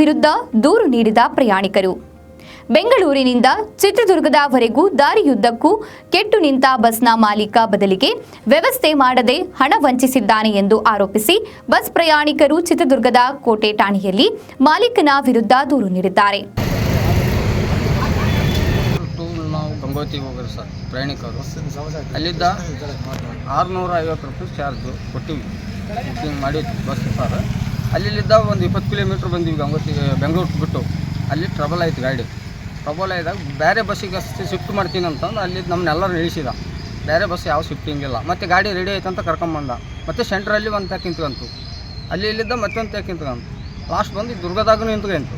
ವಿರುದ್ಧ ದೂರು ನೀಡಿದ ಪ್ರಯಾಣಿಕರು. ಬೆಂಗಳೂರಿನಿಂದ ಚಿತ್ರದುರ್ಗದವರೆಗೂ ದಾರಿಯುದ್ದಕ್ಕೂ ಕೆಟ್ಟು ನಿಂತ ಬಸ್ನ ಮಾಲೀಕ ಬದಲಿಗೆ ವ್ಯವಸ್ಥೆ ಮಾಡದೆ ಹಣ ವಂಚಿಸಿದ್ದಾನೆ ಎಂದು ಆರೋಪಿಸಿ ಬಸ್ ಪ್ರಯಾಣಿಕರು ಚಿತ್ರದುರ್ಗದ ಕೋಟೆ ಠಾಣೆಯಲ್ಲಿ ಮಾಲೀಕನ ವಿರುದ್ಧ ದೂರು ನೀಡಿದ್ದಾರೆ. ಆರುನೂರ ಐವತ್ತು ರೂಪಾಯಿ ಚಾರ್ಜು ಕೊಟ್ಟಿವಿ. ಬುಕ್ಕಿಂಗ್ ಮಾಡಿ ಬಸ್ ಸರ್. ಅಲ್ಲಿದ್ದ ಒಂದು ಇಪ್ಪತ್ತು ಕಿಲೋಮೀಟ್ರ್ ಬಂದಿವಿ ಗಂಗೋತ್ರಿ ಬೆಂಗಳೂರು ಬಿಟ್ಟು. ಅಲ್ಲಿ ಟ್ರಬಲ್ ಆಯ್ತು ಗಾಡಿ. ಟ್ರಬಲ್ ಆಯ್ದಾಗ ಬೇರೆ ಬಸ್ಸಿಗೆ ಅಷ್ಟೇ ಶಿಫ್ಟ್ ಮಾಡ್ತೀನಿ ಅಂತಂದು ಅಲ್ಲಿ ನಮ್ಮನ್ನೆಲ್ಲರೂ ನಿಲ್ಲಿಸಿದ. ಬೇರೆ ಬಸ್ ಯಾವ ಶಿಫ್ಟಿಂಗ್ ಇಲ್ಲ ಮತ್ತು ಗಾಡಿ ರೆಡಿ ಆಯ್ತು ಅಂತ ಕರ್ಕೊಂಬಂದ ಮತ್ತು ಸೆಂಟ್ರಲ್ಲಿ ಒಂದು ಟ್ಯಾಕ್ ನಿಂತ್ಕೊಂತು ಅಲ್ಲಿ ಇಲ್ಲಿದ್ದ ಮತ್ತೊಂದು ಟ್ಯಾಕ್ ನಿಂತ್ಕೊಂತು ಲಾಸ್ಟ್ ಬಂದು ದುರ್ಗದಾಗೂ ನಿಂತ್ಕೊಂತು.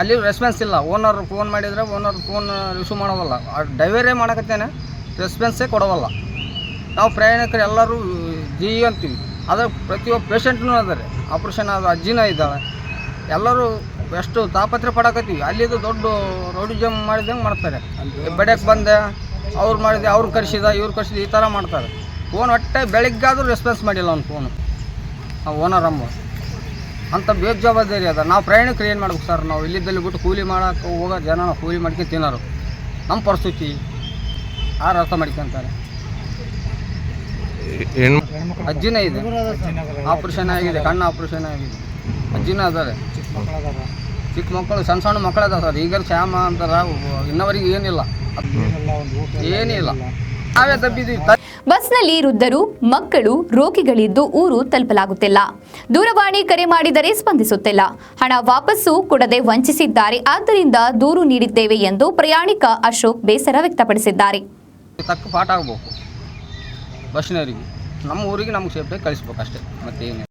ಅಲ್ಲಿ ರೆಸ್ಪಾನ್ಸ್ ಇಲ್ಲ. ಓನರ್ ಫೋನ್ ಮಾಡಿದರೆ ಓನರ್ ಫೋನ್ ರಿಸೀವ್ ಮಾಡೋವಲ್ಲ. ಡೈವರೇ ಮಾಡಕತ್ತೇನೆ ರೆಸ್ಪಾನ್ಸೇ ಕೊಡೋವಲ್ಲ. ನಾವು ಪ್ರಯಾಣಿಕರು ಎಲ್ಲರೂ ಜಿ ಅಂತೀವಿ. ಅದ್ರ ಪ್ರತಿಯೊಬ್ಬ ಪೇಷಂಟ್ನೂ ಅದಾರೆ. ಆಪ್ರೇಷನ್ ಆದ ಅಜ್ಜಿನ ಇದ್ದಾಳೆ. ಎಲ್ಲರೂ ಎಷ್ಟು ತಾಪತ್ರೆ ಪಡಕತ್ತೀವಿ. ಅಲ್ಲಿದು ದೊಡ್ಡ ರೌಡಿಜಮ್ ಮಾಡಿದಂಗೆ ಮಾಡ್ತಾರೆ. ಬೆಡಕ್ಕೆ ಬಂದೆ ಅವ್ರು ಮಾಡಿದೆ ಅವ್ರು ಕರ್ಸಿದ ಇವ್ರು ಕರ್ಸಿದ ಈ ಥರ ಮಾಡ್ತಾರೆ. ಫೋನ್ ಒಟ್ಟೆ ಆದರೂ ರೆಸ್ಪಾನ್ಸ್ ಮಾಡಿಲ್ಲ ಅವ್ನು ಫೋನು ಆ ಓನರ್ ಅಮ್ಮ. ಅಂತ ಬೇಜವಾಬ್ದಾರಿ ಅದ. ನಾವು ಪ್ರಯಾಣಿಕರು ಏನು ಮಾಡ್ಬೇಕು ಸರ್ ನಾವು ಇಲ್ಲಿದ್ದಲ್ಲಿ ಬಿಟ್ಟು ಕೂಲಿ ಮಾಡೋಕೆ ಹೋಗೋ ಜನ ಕೂಲಿ ಮಾಡ್ಕೊಂಡು ತಿನ್ನೋರು. ನಮ್ಮ ಪರಿಸ್ಥಿತಿ ಯಾರು ಅರ್ಥ ಮಾಡ್ಕೊಂತಾರೆ? ಹೆಣ್ಣು ಅಜ್ಜಿನೇ ಇದೆ. ಆಪರೇಷನ್ ಆಗಿದೆ ಕಣ್ಣು ಆಪರೇಷನ್ ಆಗಿದೆ. ಅಜ್ಜಿನ ಅದಾರೆ. ಚಿಕ್ಕ ಮಕ್ಕಳು ಸಣ್ಣ ಸಣ್ಣ ಮಕ್ಕಳು ಅದಾವೆ ಸರ್. ಈಗ ಶ್ಯಾಮ ಅಂತಾರ ಇನ್ನವರಿಗೆ ಏನಿಲ್ಲ. ಏನಿಲ್ಲ. ನಾವೇ ತಬ್ಬಿದ್ದೀವಿ. ಬಸ್ನಲ್ಲಿ ವೃದ್ಧರು ಮಕ್ಕಳು ರೋಗಿಗಳಿದ್ದು ಊರು ತಲುಪಲಾಗುತ್ತಿಲ್ಲ. ದೂರವಾಣಿ ಕರೆ ಮಾಡಿದರೆ ಸ್ಪಂದಿಸುತ್ತಿಲ್ಲ. ಹಣ ವಾಪಸ್ಸು ಕೊಡದೆ ವಂಚಿಸಿದ್ದಾರೆ. ಆದ್ದರಿಂದ ದೂರು ನೀಡಿದ್ದೇವೆ ಎಂದು ಪ್ರಯಾಣಿಕ ಅಶೋಕ್ ಬೇಸರ ವ್ಯಕ್ತಪಡಿಸಿದ್ದಾರೆ. ತಕ್ಕ ಪಾಠ ಆಗ್ಬೇಕು. ಬಸ್ನವರಿಗೆ ನಮ್ಮ ಊರಿಗೆ ನಮ್ಗೆ ಸೇಫ್ಟಾಗಿ ಕಳಿಸ್ಬೇಕು ಅಷ್ಟೇ. ಮತ್ತೇನಿಲ್ಲ.